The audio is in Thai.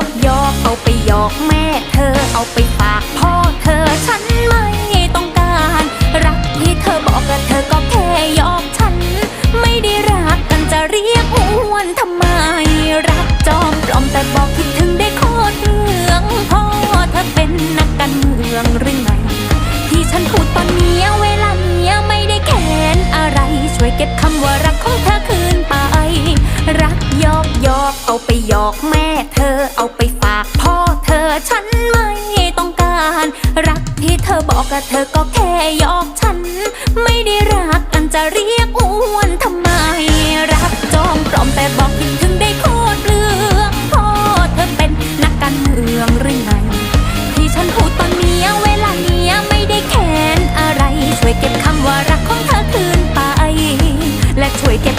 อกเอาไปยอกแม่เธอเอาไปฝากพ่อเธอฉันไม่ต้องการ รักที่เธอบอกกับเธอก็แค่หยอกฉัน ไม่ได้รักกันจะเรียกอ้วนทำไม รักจอมปลอมแต่บอกคิดถึงได้โคตรเมืองพ่อเธอเป็นนักการเมืองหรือไงที่ฉันพูดตอนนี้เวลาเนี้ยไม่ได้แค้นอะไรช่วยเก็บคำว่ารักของเธอคืนไป รักหยอกหยอกเอาไปหยอกแม่เธอเอา ที่เธอบอกกับเธอก็แค่ยอกฉัน ไม่ได้รักกันจะเรียกอ้วนทำไม รักจอมปลอมแต่บอกผิดถึงได้โคตรเลืองพ่อเธอเป็นนักการเมืองหรือไง ที่ฉันพูดตอนเนี้ยเวลาเนี้ยไม่ได้แค้นอะไร ช่วยเก็บคำว่ารักของเธอคืนไป และช่วยเก็บ